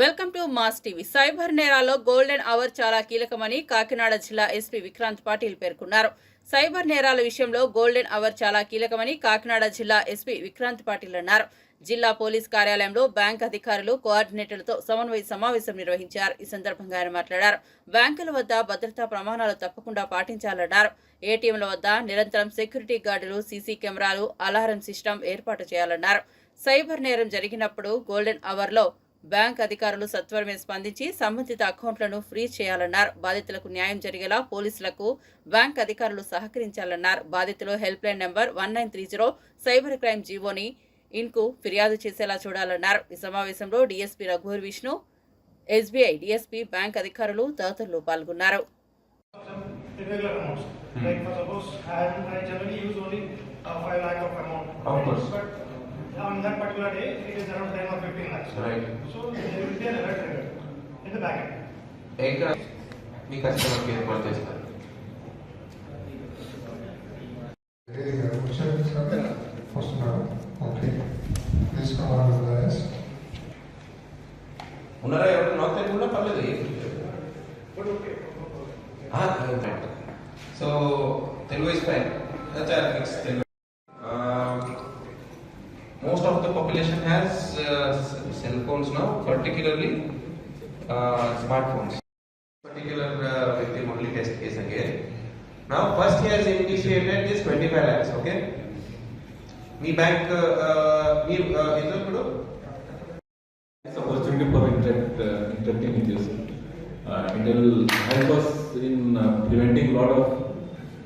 Welcome to Mass TV. Cyber నేరాల్లో golden hour చాలా కీలకమని కాకినాడ జిల్లా ఎస్పీ విక్రాంత్ పాటిల్ పేర్కొన్నారు. సైబర్ నేరాల విషయంలో గోల్డెన్ అవర్ చాలా కీలకమని కాకినాడ జిల్లా ఎస్పీ విక్రాంత్ పాటిల్ అన్నారు. జిల్లా పోలీస్ కార్యాలయంలో బ్యాంక్ అధికారులు కోఆర్డినేటర్లతో సమన్వయ సమావేశం నిర్వహించారు. ఈ సందర్భంగా ఆయన మాట్లాడారు. బ్యాంకుల వద్ద భద్రతా ప్రమాణాలు తప్పకుండా పాటించాలన్నారు. ఏటీఎంల వద్ద నిరంతరం సెక్యూరిటీ గార్డులు సీసీ కెమెరాలు అలారం సిస్టమ్ ఏర్పాటు చేయాలన్నారు. సైబర్ నేరం జరిగినప్పుడు గోల్డెన్ అవర్లో బ్యాంక్ అధికారులు సత్వరమే స్పందించి సంబంధిత అకౌంట్లను ఫ్రీజ్ చేయాలన్నారు బాధితులకు న్యాయం జరిగేలా పోలీసులకు బ్యాంక్ అధికారులు సహకరించాలన్నారు బాధితులు help line number one nine three zero cyber crime జీవోని ఇన్కు ఫిర్యాదు చేసేలా చూడాలన్నారు ఈ సమావేశంలో డీఎస్పీ రఘువర్ విష్ణు ఎస్బీఐ డీఎస్పీ బ్యాంక్ అధికారులు తదితరులు పాల్గొన్నారు amounts. Like for suppose, I, I generally use only uh, five lakh of amount. Of course. But on that particular day, it is around ten or fifteen lakhs. Right. So there will be an alert trigger in the back end. एक మీ customer care call చేస్తారు వస్తున్నారు okay తీసుకోవాలి ఉన్నారా ఎవరు నాకు తెలియకుండా పర్లేదు ఏం so Telugu is fine mix Telugu Cell phones now particularly smartphones particular victim only test case again now first he has initiated this 25 lakhs okay me bank మీ ఇద్దరు ఇప్పుడు It's opportunity for interact, uh, interacting with this. Uh, it will help us in uh, preventing lot of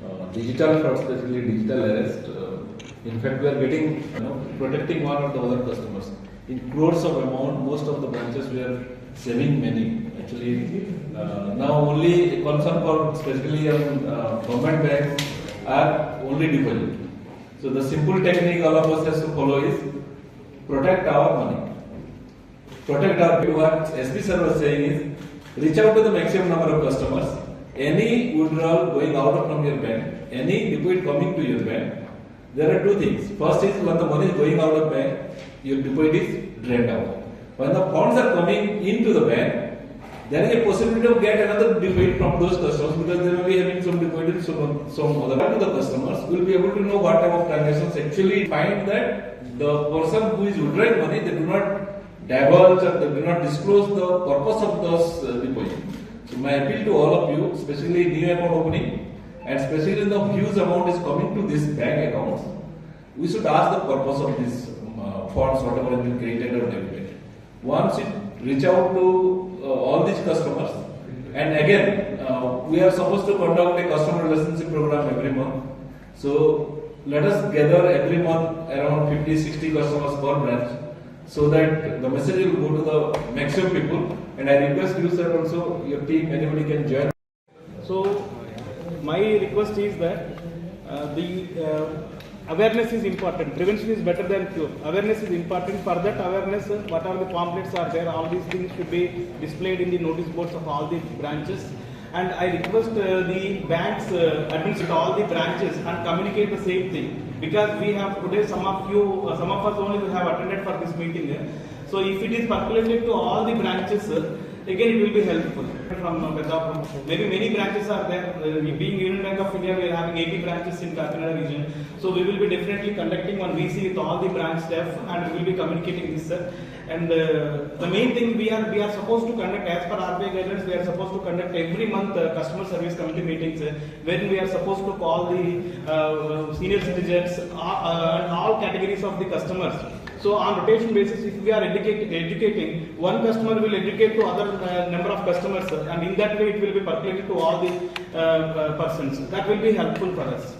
uh, digital fraud, especially digital arrest. Uh, in fact, we are getting, you know, protecting one or the other customers. In crores of amount, most of the branches we are saving many. Actually, uh, now only concern for especially on uh, government banks are only deposit. So the simple technique all of us has to follow is protect our money protect our what SB sir was saying is reach out to the maximum number of customers. Any withdrawal going out from your bank, any deposit coming to your bank, there are two things. First is when the money is going out of bank, your deposit is drained out. When the funds are coming into the bank, there is a possibility of get another deposit from those customers because they may be having some deposit in some, some other to the customers will be able to know what type of transactions actually find that the person who is withdrawing money they do not divulge or they do not disclose the purpose of those uh. So my appeal to all of you, especially new account opening and especially the huge amount is coming to this bank accounts, we should ask the purpose of this uh, funds, whatever has been created or debited. Once it reach out to uh, all these customers, and again, uh, we are supposed to conduct a customer relationship program every month. So let us gather every month around 50, 60 customers per branch so that the message will go to the maximum people. And I request you, sir, also your team, anybody can join. So, my request is that uh, the uh, awareness is important. Prevention is better than cure. Awareness is important. For that awareness, what are the pamphlets are there? All these things should be displayed in the notice boards of all the branches. And I request uh, the banks uh, admins at all the branches and communicate the same thing because we have today some of you, uh, some of us only who have attended for this meeting. So if it is circulated to all the branches, again it will be helpful. From uh, Bedapur, maybe many branches are there. Uh, being Union Bank of India, we are having 80 branches in Kakinada region. So we will be definitely conducting one VC with all the branch staff, and we will be communicating this. Sir. And uh, the main thing we are we are supposed to conduct as per RBI guidelines. We are supposed to conduct every month uh, customer service committee meetings, uh, when we are supposed to call the uh, senior citizens and all categories of the customers. So on rotation basis, if we are educate, educating, one customer will educate to other uh, number of customers and in that way it will be percolated to all the uh, uh, persons. That will be helpful for us.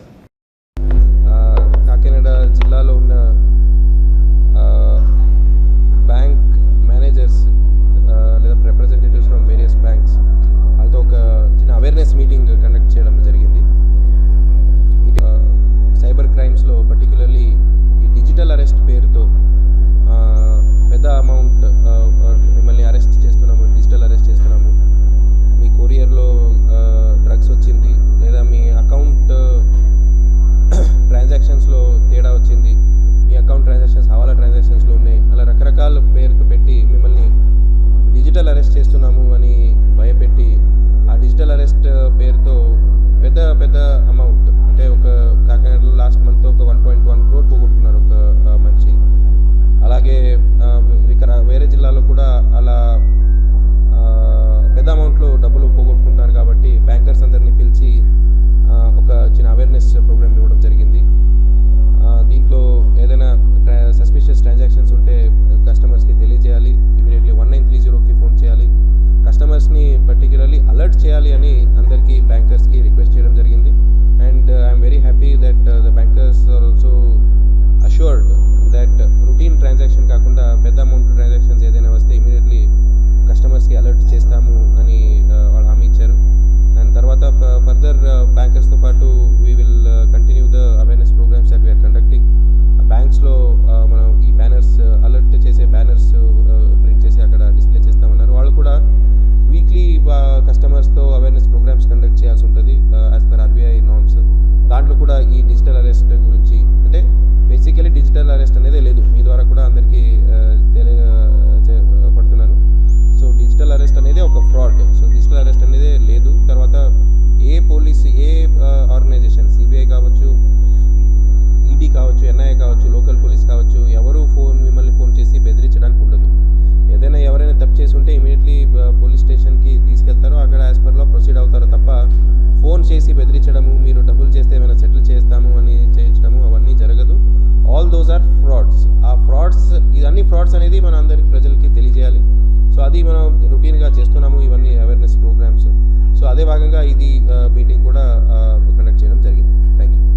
Those are frauds ఆ frauds ఇవన్నీ frauds అనేది మన అందరికి ప్రజలకి తెలియజేయాలి. So అది మనం రొటీన్గా చేస్తున్నాము ఇవన్నీ అవేర్నెస్ ప్రోగ్రామ్స్ సో అదే భాగంగా ఇది మీటింగ్ కూడా